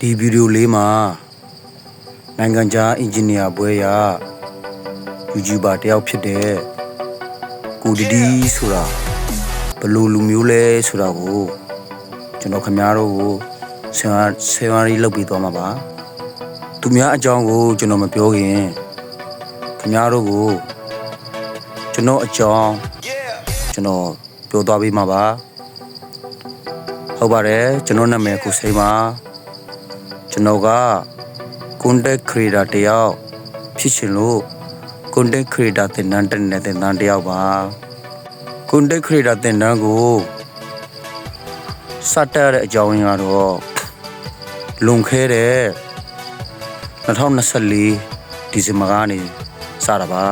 ဒီဗီဒီယိုလေးမှာနိုင်ငံခြားအင်ဂျင်နီယာဘွဲရ YouTuber တယောက်ဖြစ်တဲ့ကိုဒီဒီဆိုတာဘယ်လိုလူမျိုးလဲဆိုတာကိုကျွန်တော်ခင်ဗျားတို့ကိုဆင်ဆင်ရီလုပ်ပြီးသွားမှာပါသူများအကြောင်းကိုကျွန်တော်မပြောခင်ခင်ဗျားတို့ကိုကျွန်တော်အကြောင်းကျွန်တော်ပြောသွားပေးမှာပါဟုတ်ပါတယ်ကျွန်တော်နာမည်ကိုစိမ်းပါ ကျွန်တော်က content creator တယောက်ဖြစ်ရှင်လို့ content creator တင်တန်းတက်နေတဲ့တင်တန်းတယောက်ပါ content creator တင်တန်းကိုစတက်ရတဲ့အကြောင်းရင်းကတော့လွန်ခဲ့တဲ့2024ဒီဇင်ဘာကနေစတာပါ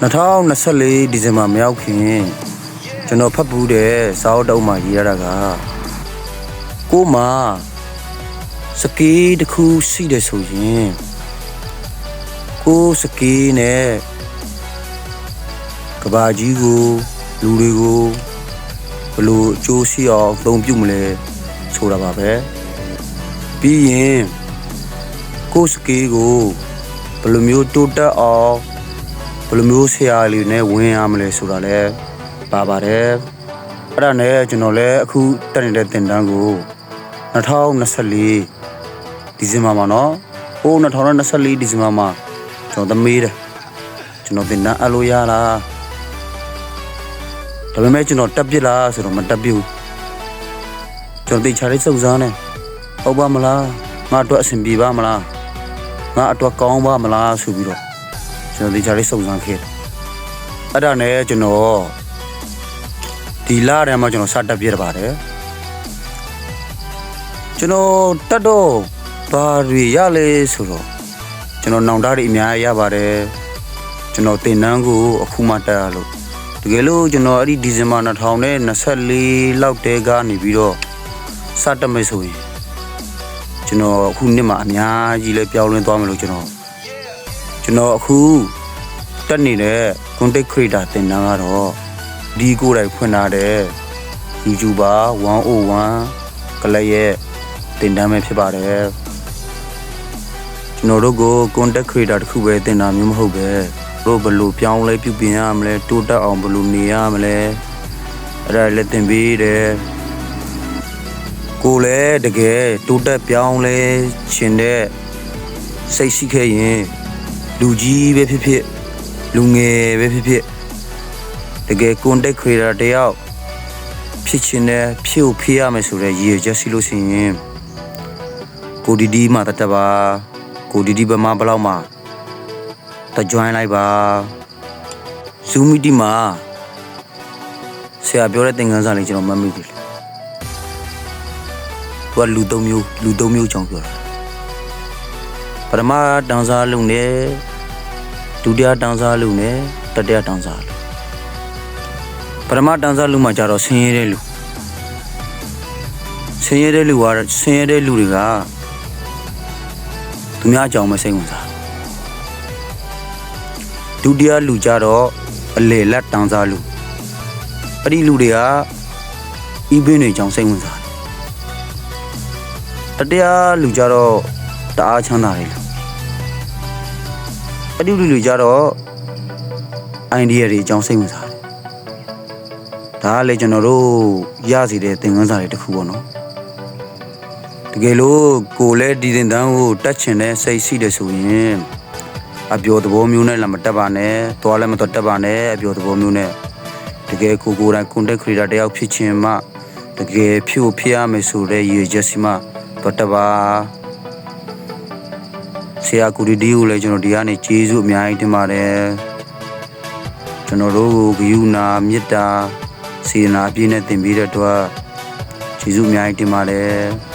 2024ဒီဇင်ဘာမရောက်ခင်ကျွန်တော်ဖတ်ပူးတဲ့စာအုပ်တုံးမှာရေးရတာကကို့မှာ စကေးတစ်ခုရှိတယ်ဆိုရင်ကိုယ်စကေးနဲ့ကဘာကြီးကိုလူတွေကိုဘယ်လို့အကျိုးရှိအောင်အသုံးပြုမလဲဆိုတာပါပဲပြီးရင်ကိုယ်စကေးကိုဘယ်လိုမျိုးတိုးတက်အောင်ဘယ်လိုမျိုးဆရာလေးနဲ့ဝင်ရမလဲဆိုတာလဲပါပါတယ်အဲ့ဒါနဲ့ကျွန်တော်လည်းအခုတက်နေတဲ့တင်တန်းကို 2024ဒီဇင်ဘာမှာနော်ဟိုး2024ဒီဇင်ဘာမှာကျွန်တော်သမီးတယ်ကျွန်တော်တင်တန်းအလို့ရလားဒါပေမဲ့ကျွန်တော်တက်ပြစ်လားဆိုတော့မတက်ပြဘူးကျွန်တော်တေချာလေးစုံစမ်းနေဟုတ်ပါမလားငါအတွက်အဆင်ပြေပါမလားငါအတွက်ကောင်းပါမလားဆိုပြီးတော့ကျွန်တော်တေချာလေးစုံစမ်းခဲ့တယ်အဲ့ဒါနဲ့ကျွန်တော်ဒီလထဲမှာကျွန်တော်စတက်ပြစ်ရပါတယ် ကျွန်တော်တက်တော့ဘာတွေရလဲဆိုတော့ကျွန်တော်နောင်တတွေအများကြီးရပါတယ်ကျွန်တော်တင်နန်းကိုအခုမှတက်ရလို့တကယ်လို့ကျွန်တော်အဲ့ဒီဒီဇင်ဘာ2024လောက်တဲကနေပြီးတော့စတက်မယ်ဆိုရင်ကျွန်တော်အခုနှစ်မှာအများကြီးလဲပြောင်းလဲသွားမယ်လို့ကျွန်တော်ကျွန်တော်အခုတက်နေတဲ့ content creator တင်နန်းကတော့ဒီကိုယ်တိုင်ဖွင့်ထားတဲ့ YouTuber 101ကလေးရဲ့ တင်တန်းပဲဖြစ်ပါတယ်ကျွန်တော်တို့ကို content creator တခုပဲတင်တာမျိုးမဟုတ်ပဲတို့ဘယ်လိုပြောင်းလဲပြုပြင်ရမလဲတိုးတက်အောင်ဘယ်လိုနေရမလဲအဲ့ဒါလည်းတင်ပေးတယ်ကိုလည်းတကယ်တိုးတက်ပြောင်းလဲရှင်တဲ့စိတ်ရှိခဲ့ရင်လူကြီးပဲဖြစ်ဖြစ်လူငယ်ပဲဖြစ်ဖြစ်တကယ် content creator တယောက်ဖြစ်ချင်တဲ့ဖြစ်ကိုဖြစ်ရမယ်ဆိုတဲ့ရည်ရွယ်ချက်ရှိလို့ရှိရင် ကိုဒီဒီမှာတတ်တပါကိုဒီဒီဘမဘလောက်မှာတ join လိုက်ပါ Zoom meeting မှာဆရာပြောတဲ့သင်ခန်းစာလေးကျွန်တော်မှတ်မိတယ်သူကလူသုံးမျိုးလူသုံးမျိုးကြောင်းပြောတာပထမတောင်စားလုံးနဲ့ဒုတိယတောင်စားလုံးနဲ့တတိယတောင်စားလုံးပထမတောင်စားလုံးမှာကြတော့ဆင်းရဲတဲ့လူဆင်းရဲတဲ့လူကဆင်းရဲတဲ့လူတွေက သူများအကြောင်းမစိတ်ဝင်စားဒုတိယလူကြတော့အလေလက်တောင်စားလူအဲ့ဒီလူတွေကဤဘင်းတွေအကြောင်းစိတ်ဝင်စားတယ်တတိယလူကြတော့တအားချမ်းသာတယ်လူအဲ့ဒီလူလူကြတော့အိုင်ဒီယာတွေအကြောင်းစိတ်ဝင်စားတယ်ဒါကလေကျွန်တော်တို့ရစီတဲ့သင်ခန်းစာတွေတစ်ခုပေါ့နော် တကယ်လို့ကိုလည်းဒီတင်တန်းကိုတက်ချင်တဲ့စိတ်ရှိတယ်ဆိုရင်အပျော်သဘောမျိုးနဲ့လည်းမတက်ပါနဲ့သွားလည်းမတော့တက်ပါနဲ့အပျော်သဘောမျိုးနဲ့တကယ်ကိုကိုယ်တိုင် content creator တယောက်ဖြစ်ချင်မှတကယ်ဖြစ်ဖို့ဖြစ်ရမယ်ဆိုတဲ့ရည်ရွယ်ချက်စီမှတော့တက်ပါဆရာကူဒီဒီကိုလည်းကျွန်တော်ဒီကနေကျေးဇူးအများကြီးတင်ပါတယ်ကျွန်တော်တို့ကိုဂယုဏမေတ္တာစေနာအပြည့်နဲ့တင်ပေးတဲ့အတွက်ကျေးဇူးအများကြီးတင်ပါတယ်